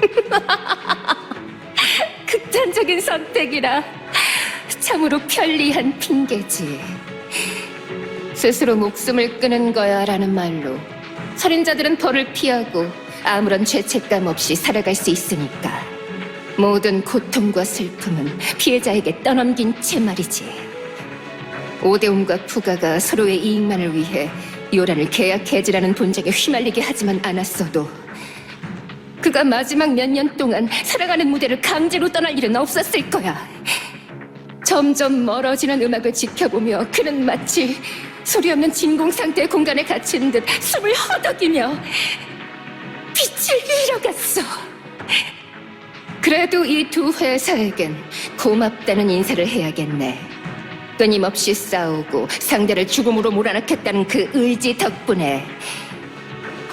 극단적인 선택이라 참으로 편리한 핑계지. 스스로 목숨을 끊은 거야라는 말로 살인자들은 벌을 피하고 아무런 죄책감 없이 살아갈 수 있으니까. 모든 고통과 슬픔은 피해자에게 떠넘긴 채 말이지. 오대움과 푸가가 서로의 이익만을 위해 요란을 계약 해지라는 본적에 휘말리게 하지만 않았어도 그가 마지막 몇 년 동안 살아가는 무대를 강제로 떠날 일은 없었을 거야. 점점 멀어지는 음악을 지켜보며 그는 마치 소리 없는 진공 상태의 공간에 갇힌 듯 숨을 허덕이며 빛을 잃어갔어. 그래도 이 두 회사에겐 고맙다는 인사를 해야겠네. 끊임없이 싸우고 상대를 죽음으로 몰아넣겠다는 그 의지 덕분에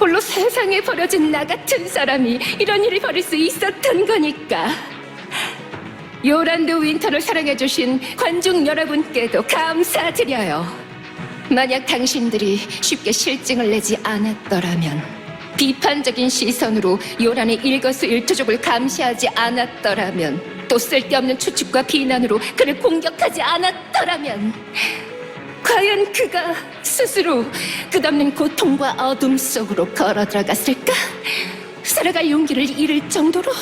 홀로 세상에 버려진 나 같은 사람이 이런 일을 벌일 수 있었던 거니까. 요란드 윈터를 사랑해주신 관중 여러분께도 감사드려요. 만약 당신들이 쉽게 실증을 내지 않았더라면, 비판적인 시선으로 요란의 일거수일투족을 감시하지 않았더라면, 또 쓸데없는 추측과 비난으로 그를 공격하지 않았더라면, 과연 그가 스스로 끝없는 고통과 어둠 속으로 걸어 들어갔을까? 살아갈 용기를 잃을 정도로